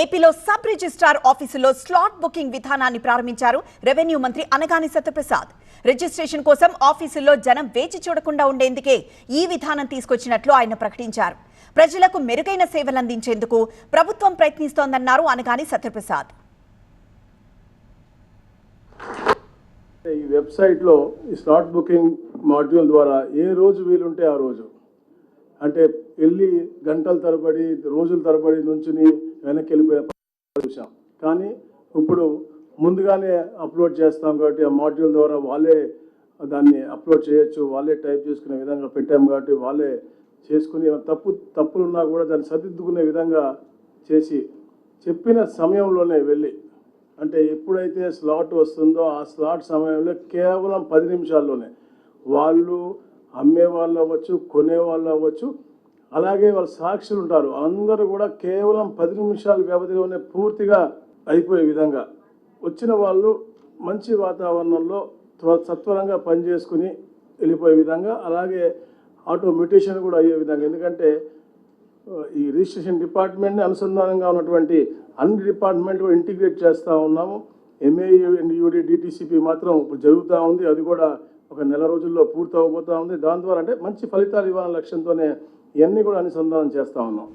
ఏపీలో sub registrar ఆఫీసులో slot booking విధానాన్ని ప్రారంభించారు రెవెన్యూ మంత్రి అనగాని సత్యప్రసాద్. రిజిస్ట్రేషన్ కోసం ఆఫీసుల్లో జనం వేచి చూడకుండా ఉండేందుకే ఈ విధానం తీసుకొచ్చినట్లు ఆయన ప్రకటించారు. ప్రజలకు మెరుగైన సేవలు అందించేందుకు ప్రభుత్వం ప్రయత్నిస్తోందన్నారు అనగాని సత్యప్రసాద్. ఈ వెబ్సైట్లో ఈ స్లాట్ బుకింగ్ మాడ్యూల్ ద్వారా ఏ రోజు వీలుంటే ఆ రోజు అంటే వెళ్ళి గంటల తరబడి రోజుల తరబడి నుంచుని వెనక్కి వెళ్ళిపోయే చూసాం కానీ ఇప్పుడు ముందుగానే అప్లోడ్ చేస్తాం కాబట్టి ఆ మాడ్యూల్ ద్వారా వాళ్ళే దాన్ని అప్లోడ్ చేయొచ్చు వాళ్ళే టైప్ చేసుకునే విధంగా పెట్టాం కాబట్టి వాళ్ళే చేసుకుని తప్పు తప్పులున్నా కూడా దాన్ని సరిదిద్దుకునే విధంగా చేసి చెప్పిన సమయంలోనే వెళ్ళి అంటే ఎప్పుడైతే స్లాట్ వస్తుందో ఆ స్లాట్ సమయంలో కేవలం పది నిమిషాల్లోనే వాళ్ళు అమ్మే వాళ్ళు అవ్వచ్చు కొనే వాళ్ళు అవ్వచ్చు. అలాగే వాళ్ళ సాక్షులు ఉంటారు. అందరూ కూడా కేవలం పది నిమిషాల వ్యవధిలోనే పూర్తిగా అయిపోయే విధంగా. వచ్చిన వాళ్ళు మంచి వాతావరణంలో త్వ- సత్వరంగా పనిచేసుకుని వెళ్ళిపోయే విధంగా అలాగే ఆటోమేటేషన్ కూడా అయ్యే విధంగా. ఎందుకంటే ఈ రిజిస్ట్రేషన్ డిపార్ట్మెంట్ని అనుసంధానంగా ఉన్నటువంటి అన్ని డిపార్ట్మెంట్ కూడా ఇంటిగ్రేట్ చేస్తూ ఉన్నాము. ఎంఏయు అండ్ యూడి డిటిసిపి మాత్రం ఇప్పుడు జరుగుతూ ఉంది. అది కూడా ఒక నెల రోజుల్లో పూర్తి అవబోతూ ఉంది. దాని ద్వారా అంటే మంచి ఫలితాలు ఇవ్వాలనే లక్ష్యంతోనే ఇవన్నీ కూడా అనుసంధానం చేస్తూ ఉన్నాం.